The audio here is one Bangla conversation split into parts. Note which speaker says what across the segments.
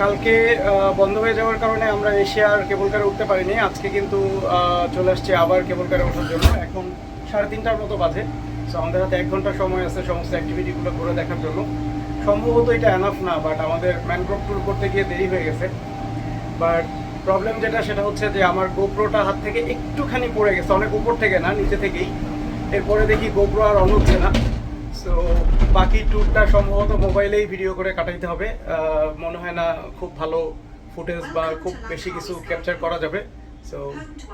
Speaker 1: কালকে বন্ধ হয়ে যাওয়ার কারণে আমরা এশিয়ার কেবল কারে উঠতে পারিনি। আজকে কিন্তু চলে আসছে আবার কেবল কারে ওঠার জন্য। এখন সাড়ে তিনটার মতো বাজে। সো আমাদের হাতে এক ঘণ্টা সময় আছে সমস্ত অ্যাক্টিভিটিগুলো করে দেখার জন্য। সম্ভবত এটা এনাফ না বাট আমাদের ম্যানগ্রোভ ট্যুর করতে গিয়ে দেরি হয়ে গেছে। বাট প্রবলেম যেটা, সেটা হচ্ছে যে আমার গোপ্রোটা হাত থেকে একটুখানি পড়ে গেছে। অনেক উপর থেকে না, নিচে থেকেই। এরপরে দেখি গোপ্রো আর অন হচ্ছে না। সো বাকি ট্যুরটা সম্ভবত মোবাইলেই ভিডিও করে কাটাইতে হবে। মনে হয় না খুব ভালো ফুটেজ বা খুব বেশি কিছু ক্যাপচার করা যাবে। সো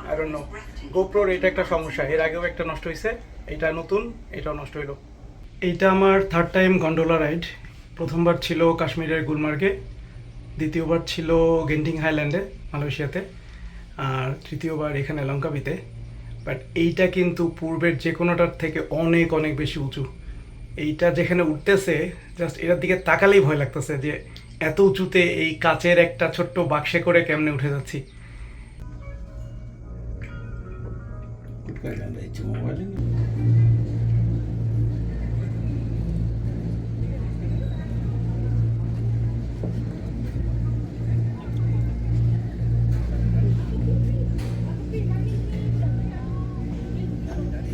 Speaker 1: আই ডোন্ট নো গোপ্রোর এটা একটা সমস্যা। এর আগেও একটা নষ্ট হয়েছে এটা নতুন এটাও নষ্ট হইল। এইটা আমার থার্ড টাইম গন্ডোলা রাইড প্রথমবার ছিল কাশ্মীরের গুলমার্গে। দ্বিতীয়বার ছিল গেন্টিং হাইল্যান্ডে মালয়েশিয়াতে। আর তৃতীয়বার এখানে লঙ্কাবিতে। বাট এইটা কিন্তু পূর্বের যে কোনোটার থেকে অনেক অনেক বেশি উঁচু। এইটা যেখানে উঠতেছে জাস্ট এটার দিকে তাকালেই ভয় লাগতেছে যে এত উঁচুতে এই কাচের একটা ছোট্ট বাক্সে করে কেমনে উঠে যাচ্ছি.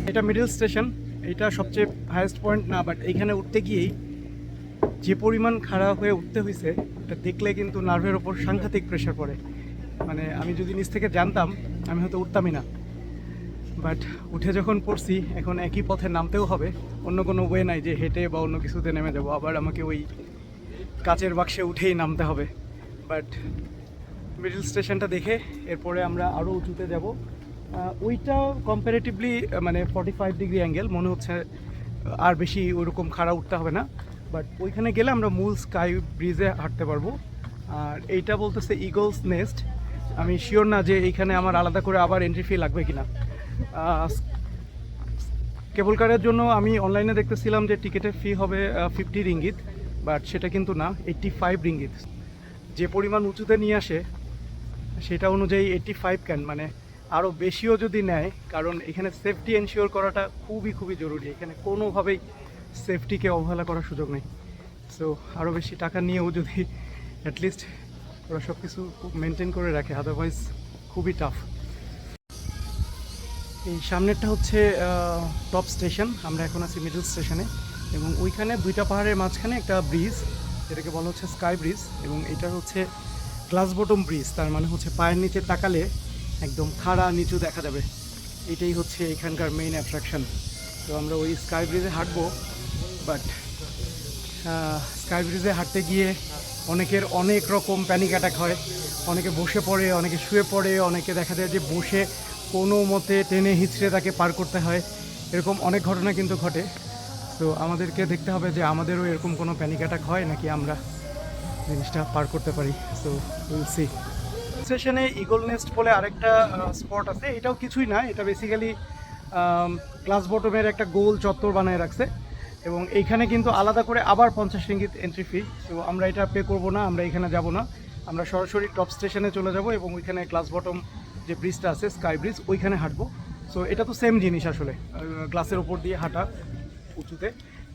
Speaker 1: এটা মিডল স্টেশন এটা সবচেয়ে হায়েস্ট পয়েন্ট না বাট এইখানে উঠতে গিয়েই যে পরিমাণ খারাপ হয়ে উঠতে হয়েছে এটা দেখলে কিন্তু নার্ভের ওপর সাংঘাতিক প্রেশার পড়ে। মানে আমি যদি নিচ থেকে জানতাম, আমি হয়তো উঠতামই না। বাট উঠে যখন পড়ছি, এখন একই পথে নামতেও হবে। অন্য কোনো ওয়ে নাই যে হেঁটে বা অন্য কিছুতে নেমে যাব। আবার আমাকে ওই কাচের বাক্সে উঠেই নামতে হবে। বাট মিডিল স্টেশনটা দেখে, এরপরে আমরা আরও উঁচুতে যাব। ওইটা কম্পারেটিভলি মানে ফর্টি ফাইভ ডিগ্রি অ্যাঙ্গেল মনে হচ্ছে আর বেশি ওইরকম খাড়া উঠতে হবে না। বাট ওইখানে গেলে আমরা মূল স্কাই ব্রিজে হাঁটতে পারব। আর এইটা বলতেছে ইগলস নেস্ট আমি শিওর না যে এইখানে আমার আলাদা করে আবার এন্ট্রি ফি লাগবে কিনা। কেবল কারের জন্য আমি অনলাইনে দেখতেছিলাম যে টিকিটের ফি হবে ফিফটি রিঙ্গিত বাট সেটা কিন্তু না এইট্টি ফাইভ রিঙ্গিত যে পরিমাণ উঁচুতে নিয়ে আসে, সেটা অনুযায়ী এইট্টি ফাইভ ক্যান মানে আরও বেশিও যদি নেয়, কারণ এখানে সেফটি এনশিওর করাটা খুবই খুবই জরুরি। এখানে কোনোভাবেই সেফটিকে অবহেলা করার সুযোগ নেই। সো আরও বেশি টাকা নিয়েও যদি অ্যাটলিস্ট ওরা সব কিছু খুব মেনটেন করে রাখে আদারওয়াইজ খুবই টাফ এই সামনেরটা হচ্ছে টপ স্টেশন আমরা এখন আছি মিডল স্টেশনে এবং ওইখানে দুইটা পাহাড়ের মাঝখানে একটা ব্রিজ যেটাকে বলা হচ্ছে স্কাই ব্রিজ এবং এটা হচ্ছে গ্লাস বটম ব্রিজ তার মানে হচ্ছে পায়ের নিচে তাকালে একদম খাড়া নিচু দেখা যাবে। এটাই হচ্ছে এখানকার মেইন অ্যাট্রাকশন তো আমরা ওই স্কাই ব্রিজে হাঁটবো বাট স্কাই ব্রিজে হাঁটতে গিয়ে অনেকের অনেক রকম প্যানিক অ্যাটাক হয়। অনেকে বসে পড়ে, অনেকে শুয়ে পড়ে, অনেকে দেখা যায় যে বসে কোনো মতে টেনে হিচড়ে তাকে পার করতে হয়। এরকম অনেক ঘটনা কিন্তু ঘটে। তো আমাদেরকে দেখতে হবে যে আমাদেরও এরকম কোনো প্যানিক অ্যাটাক হয় নাকি আমরা জিনিসটা পার করতে পারি। সো উইল সি স্টেশনে ইগল নেস্ট বলে আরেকটা স্পট আছে। এটাও কিছুই না, এটা বেসিক্যালি ক্লাস বটমের একটা গোল চত্বর বানায় রাখছে। এবং এইখানে কিন্তু আলাদা করে আবার পঞ্চাশ রিঙ্গিত এন্ট্রি ফি তো আমরা এটা পে করব না, আমরা এখানে যাব না। আমরা সরাসরি টপ স্টেশনে চলে যাব এবং ওইখানে ক্লাস বটম যে ব্রিজটা আছে স্কাই ব্রিজ ওইখানে হাঁটবো। সো এটা তো সেম জিনিস আসলে গ্লাসের ওপর দিয়ে হাঁটা উঁচুতে।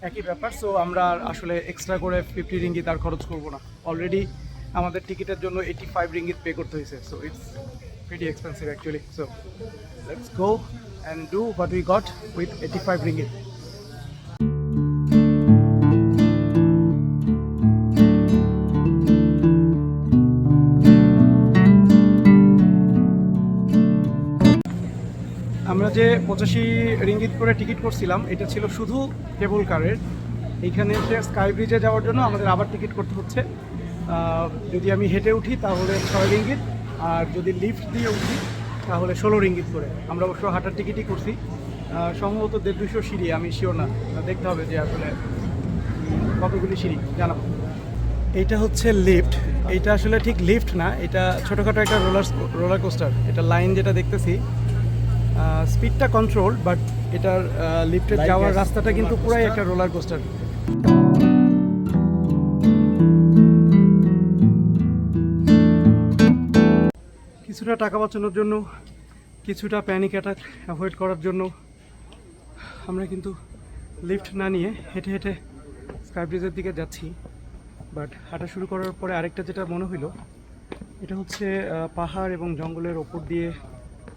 Speaker 1: একই ব্যাপার সো আমরা আসলে এক্সট্রা করে ফিফটি রিঙ্গিত আর খরচ করব না। অলরেডি আমাদের টিকিটের জন্য এইটি ফাইভ রিঙ্গিত পে করতে হয়েছে। So it's pretty expensive actually. So, let's go and do what we got with 85 ringgit. আমরা যে পঁচাশি রিঙ্গিত করে টিকিট করছিলাম, এটা ছিল শুধু কেবল কারের এইখানে এসে স্কাই ব্রিজে যাওয়ার জন্য আমাদের আবার টিকিট করতে হচ্ছে। যদি আমি হেঁটে উঠি তাহলে ছয় রিঙ্গিত আর যদি লিফট দিয়ে উঠি তাহলে ষোলো রিঙ্গিত করে। আমরা অবশ্য হাঁটার টিকিটই করছি। সম্ভবত দেড় দুশো সিঁড়ি আমি শিওর না। দেখতে হবে যে আসলে কতগুলি সিঁড়ি জানাব। এইটা হচ্ছে লিফট। এইটা আসলে ঠিক লিফট না এটা ছোটোখাটো একটা রোলার রোলার কোস্টার। এটা লাইন যেটা দেখতেছি স্পিডটা কন্ট্রোল বাট এটার
Speaker 2: Like
Speaker 1: যাওয়ার রাস্তাটা কিন্তু পুরাই একটা রোলার কোস্টার। কিছুটা টাকা বাঁচানোর জন্য, কিছুটা প্যানিক অ্যাটাক অ্যাভয়েড করার জন্য আমরা কিন্তু লিফট না নিয়ে হেঁটে হেঁটে স্কাই ব্রিজের দিকে যাচ্ছি। বাট হাঁটা শুরু করার পরে আরেকটা যেটা মনে হইল, এটা হচ্ছে পাহাড় এবং জঙ্গলের ওপর দিয়ে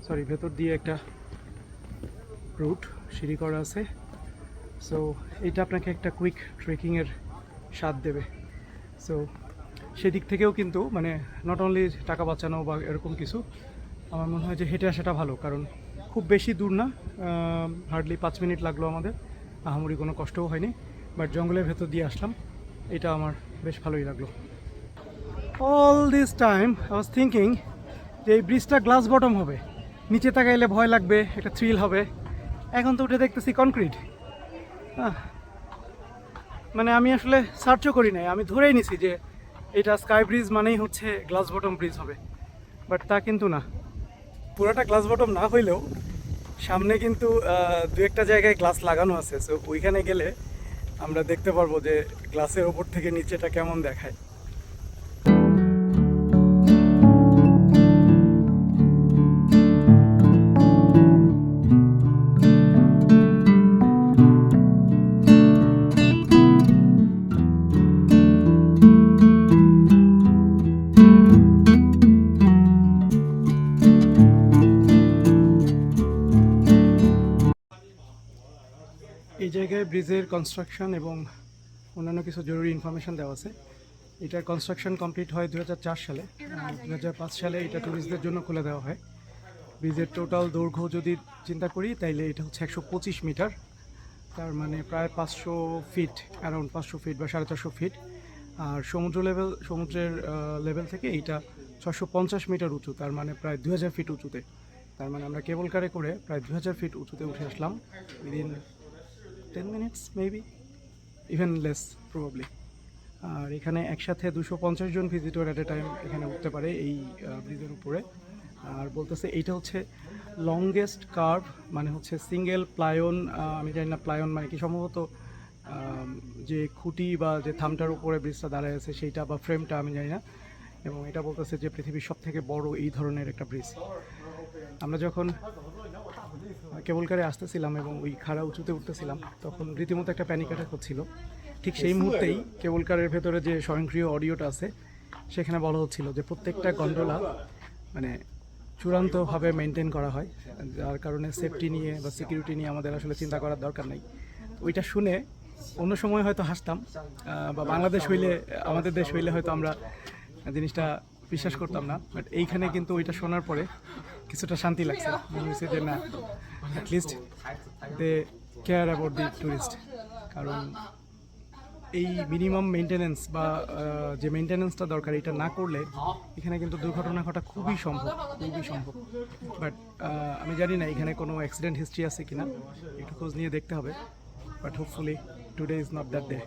Speaker 1: সরি ভেতর দিয়ে একটা রুট সিঁড়ি করা আছে। সো এটা আপনাকে একটা কুইক ট্রেকিংয়ের স্বাদ দেবে। সো সেদিক থেকেও কিন্তু মানে নট অনলি টাকা বাঁচানো বা এরকম কিছু, আমার মনে হয় যে হেঁটে আসাটা ভালো। কারণ খুব বেশি দূর না হার্ডলি পাঁচ মিনিট লাগল আমাদের। আহামরি কোনো কষ্টও হয়নি। বাট জঙ্গলের ভেতর দিয়ে আসলাম, এটা আমার বেশ ভালোই লাগল। All this time I was thinking যে এই ব্রিজটা গ্লাস বটম হবে। নিচে তাকাইলে ভয় লাগবে, একটা থ্রিল হবে। এখন তো উঠে দেখতেছি কনক্রিট মানে আমি আসলে সার্চও করি নাই, আমি ধরেই নিছি যে এটা স্কাই ব্রিজ মানেই হচ্ছে গ্লাস বটম ব্রিজ হবে। বাট তা কিন্তু না। পুরোটা গ্লাস বটম না হইলেও সামনে কিন্তু দু একটা জায়গায় গ্লাস লাগানো আছে। সো ওইখানে গেলে আমরা দেখতে পারব যে গ্লাসের ওপর থেকে নিচেটা কেমন দেখায়। এই ব্রিজের কনস্ট্রাকশন এবং অন্যান্য কিছু জরুরি ইনফরমেশন দেওয়া আছে। এটার কনস্ট্রাকশন কমপ্লিট হয় দু হাজার চার সালে। দু হাজার পাঁচ সালে এটা ট্যুরিস্টদের জন্য খুলে দেওয়া হয়। ব্রিজের টোটাল দৈর্ঘ্য যদি চিন্তা করি, তাইলে এটা হচ্ছে একশো পঁচিশ মিটার তার মানে প্রায় পাঁচশো ফিট অ্যারাউন্ড পাঁচশো ফিট বা সাড়ে চারশো ফিট আর সমুদ্র লেভেল সমুদ্রের লেভেল থেকে এইটা ছশো পঞ্চাশ মিটার উঁচু, তার মানে প্রায় দু হাজার ফিট উঁচুতে। তার মানে আমরা কেবল কারে করে প্রায় দু হাজার ফিট উঁচুতে উঠে আসলাম। Within ten minutes maybe even less probably আর এখানে একসাথে দুশো পঞ্চাশ জন ভিজিটর অ্যাট এ টাইম এখানে উঠতে পারে এই ব্রিজের উপরে। আর বলতেছে এইটা হচ্ছে লংগেস্ট কার্ভ মানে হচ্ছে সিঙ্গেল প্লায়ন আমি জানি না প্লায়ন মানে কি, সম্ভবত যে খুঁটি বা যে থামটার উপরে ব্রিজটা দাঁড়ায় আছে সেইটা বা ফ্রেমটা আমি জানি না। এবং এটা বলতেছে যে পৃথিবীর সব থেকে বড় এই ধরনের একটা ব্রিজ আমরা যখন কেবল কারে আসতেছিলাম এবং ওই খাড়া উঁচুতে উঠতেছিলাম তখন রীতিমতো একটা প্যানিক অ্যাটাক হচ্ছিল। ঠিক সেই মুহূর্তেই কেবল কারের ভেতরে যে স্বয়ংক্রিয় অডিওটা আছে সেখানে বলা হচ্ছিল যে প্রত্যেকটা গন্ডোলা মানে চূড়ান্তভাবে মেনটেন করা হয় যার কারণে সেফটি নিয়ে বা সিকিউরিটি নিয়ে আমাদের আসলে চিন্তা করার দরকার নেই। ওইটা শুনে অন্য সময় হয়তো হাসতাম বা বাংলাদেশ হইলে আমাদের দেশ হইলে হয়তো আমরা জিনিসটা বিশ্বাস করতাম না বাট এইখানে কিন্তু ওইটা শোনার পরে কিছুটা শান্তি লাগছে। মনে হয়েছে যে না at least they care about the tourist কারণ এই মিনিমাম মেনটেনেন্স বা যে মেনটেনেন্সটা দরকার এটা না করলে এখানে কিন্তু দুর্ঘটনা ঘটা খুবই সম্ভব খুবই সম্ভব। বাট আমি জানি না এখানে কোনো অ্যাক্সিডেন্ট হিস্ট্রি আছে কিনা, একটু খোঁজ নিয়ে দেখতে হবে। But hopefully today is not that day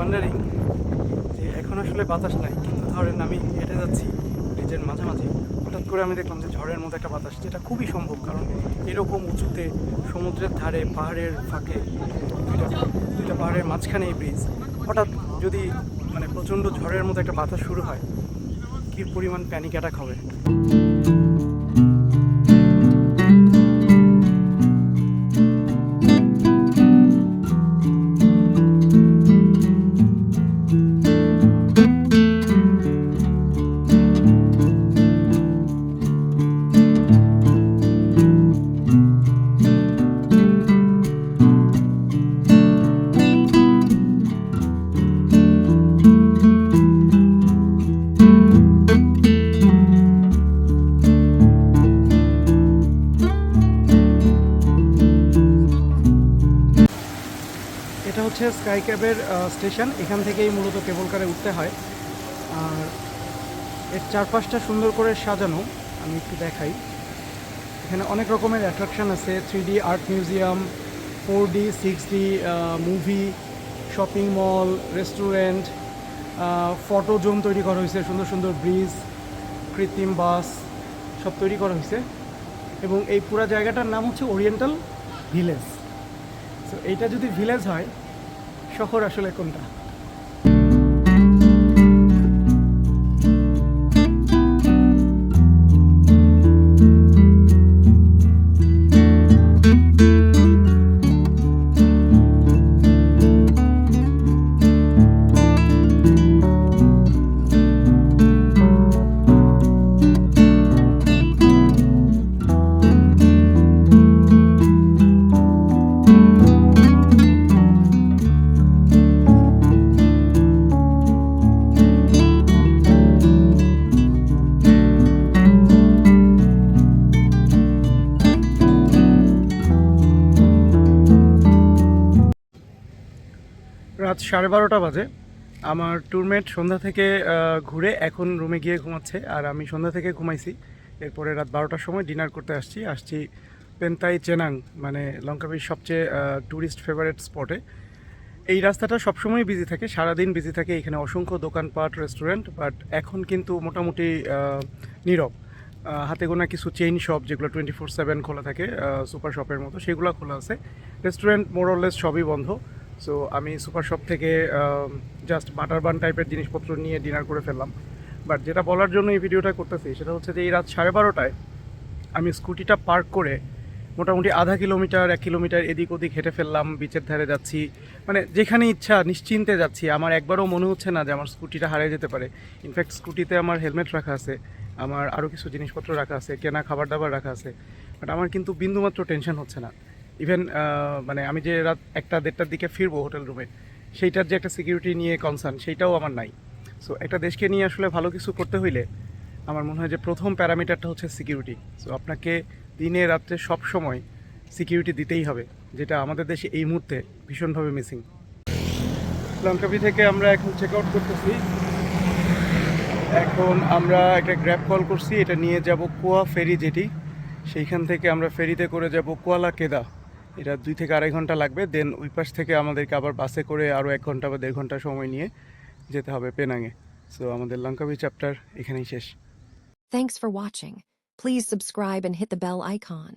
Speaker 1: wondering যে এখন আসলে বাতাস নাই, কিন্তু ধরেন আমি হেঁটে যাচ্ছি ব্রিজের মাঝামাঝি, হঠাৎ করে আমি দেখলাম যে ঝড়ের মতো একটা বাতাস, যেটা খুবই সম্ভব, কারণ এরকম উঁচুতে সমুদ্রের ধারে, পাহাড়ের ফাঁকে, দুইটা দুইটা পাহাড়ের মাঝখানে এই ব্রিজ, হঠাৎ যদি মানে প্রচণ্ড ঝড়ের মতো একটা বাতাস শুরু হয়, কী পরিমাণ প্যানিক অ্যাটাক হবে? স্কাই ক্যাবের স্টেশন, এখান থেকেই মূলত কেবল কারে উঠতে হয়। আর এর চারপাশটা সুন্দর করে সাজানো, আমি একটু দেখাই। এখানে অনেক রকমের অ্যাট্রাকশন আছে three D art museum four D six D movie shopping mall restaurant photo zone তৈরি করা হয়েছে, সুন্দর সুন্দর ব্রিজ কৃত্রিম বাস, সব তৈরি করা হয়েছে। এবং এই পুরো জায়গাটার নাম হচ্ছে ওরিয়েন্টাল ভিলেজ তো এইটা যদি ভিলেজ হয় শহর আসলে কোনটা সাড়ে বারোটা বাজে। আমার ট্যুরমেট সন্ধ্যা থেকে ঘুরে এখন রুমে গিয়ে ঘুমাচ্ছে। আর আমি সন্ধ্যা থেকে ঘুমাইছি। এরপরে রাত বারোটার সময় ডিনার করতে আসছি। আসছি পেন্তাই চেনাং মানে লঙ্কাবির সবচেয়ে ট্যুরিস্ট ফেভারিট স্পটে এই রাস্তাটা সবসময় বিজি থাকে, সারাদিন বিজি থাকে। এখানে অসংখ্য দোকানপাট রেস্টুরেন্ট বাট এখন কিন্তু মোটামুটি নীরব। হাতে গোনা কিছু চেইন শপ যেগুলো টোয়েন্টি ফোর সেভেন খোলা থাকে সুপার শপের মতো, সেগুলো খোলা আছে। রেস্টুরেন্ট মোরলেস সবই বন্ধ। সো আমি সুপার শপ থেকে জাস্ট বাটার বান টাইপের জিনিসপত্র নিয়ে ডিনার করে ফেললাম। বাট যেটা বলার জন্য এই ভিডিওটা করতেছি, সেটা হচ্ছে যে এই রাত সাড়ে বারোটায় আমি স্কুটিটা পার্ক করে মোটামুটি আধা কিলোমিটার, এক কিলোমিটার এদিক ওদিক হেঁটে ফেললাম বিচের ধারে যাচ্ছি। মানে যেখানে ইচ্ছা নিশ্চিন্তে যাচ্ছি। আমার একবারও মনে হচ্ছে না যে আমার স্কুটিটা হারিয়ে যেতে পারে। ইনফ্যাক্ট স্কুটিতে আমার হেলমেট রাখা আছে, আমার আরও কিছু জিনিসপত্র রাখা আছে, কেনা খাবার দাবার রাখা আছে। বাট আমার কিন্তু বিন্দুমাত্র টেনশন হচ্ছে না। ইভেন মানে আমি যে রাত একটা দেড়টার দিকে ফিরবো হোটেল রুমে সেইটার যে একটা সিকিউরিটি নিয়ে কনসার্ন সেইটাও আমার নাই। সো একটা দেশকে নিয়ে আসলে ভালো কিছু করতে হইলে আমার মনে হয় যে প্রথম প্যারামিটারটা হচ্ছে সিকিউরিটি সো আপনাকে দিনে রাত্রে সব সময় সিকিউরিটি দিতেই হবে, যেটা আমাদের দেশে এই মুহূর্তে ভীষণভাবে মিসিং লঙ্কাবি থেকে আমরা এখন চেক আউট করতেছি। এখন আমরা একটা গ্র্যাব কল করছি, এটা নিয়ে যাব কুয়া ফেরি যেটি। সেইখান থেকে আমরা ফেরিতে করে যাব কুয়ালা কেদা এটা দুই থেকে আড়াই ঘণ্টা লাগবে। দেন ওই পাশ থেকে আমাদেরকে আবার বাসে করে আরও এক ঘণ্টা বা দেড় ঘণ্টা সময় নিয়ে যেতে হবে পেনাঙে সো আমাদের লঙ্কাবি চ্যাপ্টার এখানেই শেষ।
Speaker 2: Thanks for watching please subscribe and hit the bell icon.